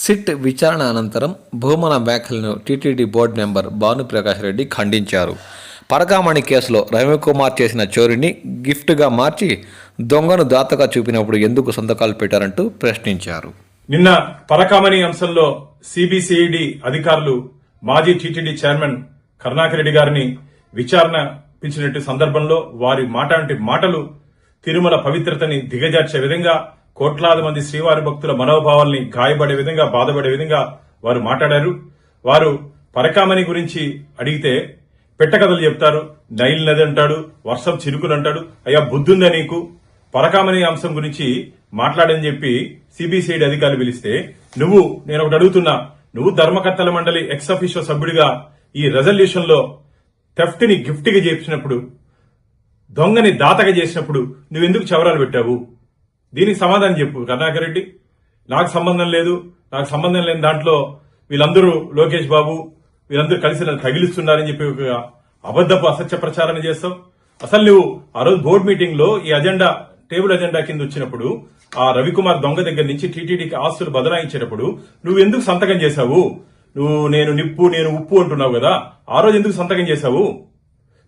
SIT విచారణ అనంతరం భూమన వ్యాఖ్యలను TTD board member Bhanuprakash Reddy ఖండించారు. పరకామణి కేసులో రవికుమార్ చేసిన చోరీని గిఫ్ట్గా మార్చి దొంగను దాతగా చూపినప్పుడు ఎందుకు సంతకాలు పెట్టారంటూ ప్రశ్నించారు. నిన్న పరకామణి అంశంలో సిబిసిఐడి అధికారులు మాజీ టీటీడీ చైర్మన్ కరుణాకర్ రెడ్డి గారిని విచారణ పిలిచినట్టు సందర్భంలో వారి మాట్లాంటి మాటలు తిరుమల పవిత్రతని దిగజార్చే విధంగా కోట్లాది మంది శ్రీవారి భక్తుల మనోభావాల్ని గాయపడే విధంగా బాధపడే విధంగా వారు మాట్లాడారు. వారు పరకామణి గురించి అడిగితే పెట్టకథలు చెప్తారు. నైల్ నది అంటాడు వర్షం చిరుకులు అంటాడు అయ్యా బుద్ధుందా నీకు? పరకామణి అంశం గురించి మాట్లాడని చెప్పి సిబిసిఐడి అధికారులు పిలిస్తే నువ్వు నేను ఒకటి అడుగుతున్నా నువ్వు ధర్మకర్తల మండలి ఎక్స్ అఫీషియో సభ్యుడిగా ఈ రెజల్యూషన్లో థెఫ్ట్ని గిఫ్ట్గా దొంగని దాతగా చేసినప్పుడు నువ్వెందుకు చవరాలు పెట్టావు? దీనికి సమాధానం చెప్పు. కర్ణాకర్ రెడ్డి నాకు సంబంధం లేదు. నాకు సంబంధం లేని దాంట్లో వీళ్ళందరూ లోకేష్ బాబు వీళ్ళందరూ కలిసి నన్ను తగిలిస్తున్నారని చెప్పి ఒక అబద్ధపు అసత్య ప్రచారం చేస్తావు అసలు నువ్వు ఆ రోజు బోర్డు మీటింగ్లో ఈ అజెండా టేబుల్ అజెండా కింద వచ్చినప్పుడు ఆ రవికుమార్ దొంగ దగ్గర నుంచి టీటీడీకి ఆస్తులు బదలాయించేటప్పుడు నువ్వు ఎందుకు సంతకం చేశావు? నువ్వు నేను నిప్పు నేను ఉప్పు అంటున్నావు కదా. ఆ రోజు ఎందుకు సంతకం చేశావు?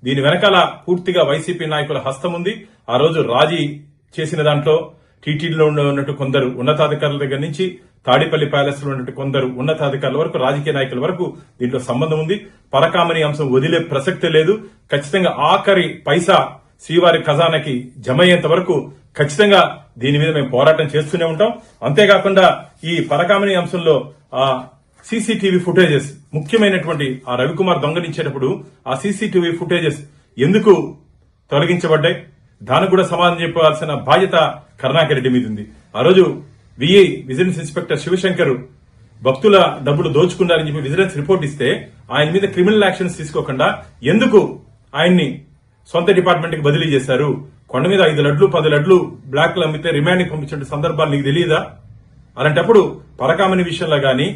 దీని వెనకాల పూర్తిగా వైసీపీ నాయకుల హస్తం ఉంది. ఆ రోజు రాజీ చేసిన దాంట్లో టీటీడీలో ఉన్నట్టు కొందరు ఉన్నతాధికారుల దగ్గర నుంచి తాడిపల్లి ప్యాలెస్లో ఉన్నట్టు కొందరు ఉన్నతాధికారుల వరకు రాజకీయ నాయకుల వరకు దీంట్లో సంబంధం ఉంది. పరకామని అంశం వదిలే ప్రసక్తే లేదు. ఖచ్చితంగా ఆఖరి పైసా శ్రీవారి ఖజానాకి జమ అయ్యేంత వరకు ఖచ్చితంగా దీని మీద మేము పోరాటం చేస్తూనే ఉంటాం. అంతేకాకుండా ఈ పరకామని అంశంలో ఆ సీసీటీవీ ఫుటేజెస్ ముఖ్యమైనటువంటి ఆ రవికుమార్ దొంగలించేటప్పుడు ఆ సీసీటీవీ ఫుటేజెస్ ఎందుకు తొలగించబడ్డాయి? దానికి కూడా సమాధానం చెప్పాల్సిన బాధ్యత కరుణాకర్ రెడ్డి మీద ఉంది ఆ రోజు విఐ విజిలెన్స్ ఇన్స్పెక్టర్ శివశంకర్ భక్తుల డబ్బులు దోచుకున్నారని చెప్పి విజిలెన్స్ రిపోర్ట్ ఇస్తే ఆయన మీద క్రిమినల్ యాక్షన్స్ తీసుకోకుండా ఎందుకు ఆయన్ని సొంత డిపార్ట్మెంట్కి బదిలీ చేశారు? కొండ మీద ఐదు లడ్లు పది లడ్లు బ్లాక్లు అమ్మితే రిమాండ్ పంపించిన సందర్భాలు నీకు తెలియదా? అలాంటప్పుడు పరకామని విషయంలో గాని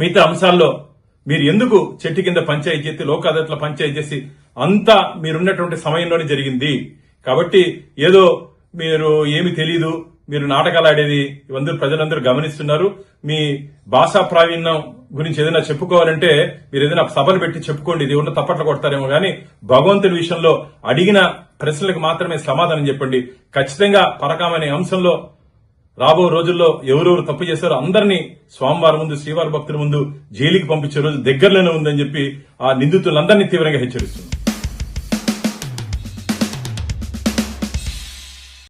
మిగతా అంశాల్లో మీరు ఎందుకు చెట్టు కింద పంచాయతీ చేసి లోక్ అదాలత్లో పంచాయతీ చేసి అంతా మీరున్నటువంటి సమయంలోనే జరిగింది? కాబట్టి ఏదో మీరు ఏమి తెలియదు మీరు నాటకాలు ఆడేది ఇవందరూ ప్రజలందరూ గమనిస్తున్నారు. మీ భాషా ప్రావీణ్యం గురించి ఏదైనా చెప్పుకోవాలంటే మీరు ఏదైనా సభలు పెట్టి చెప్పుకోండి ఇది ఉన్న తప్పట్లు కొడతారేమో కానీ భగవంతుడి విషయంలో అడిగిన ప్రశ్నలకు మాత్రమే సమాధానం చెప్పండి. ఖచ్చితంగా పరకామనే అంశంలో రాబో రోజుల్లో ఎవరెవరు తప్పు చేశారో అందరినీ స్వామివారి ముందు శ్రీవారి భక్తుల ముందు జైలుకి పంపించే రోజు దగ్గరలోనే ఉందని చెప్పి ఆ నిందితులందరినీ తీవ్రంగా హెచ్చరిస్తున్నారు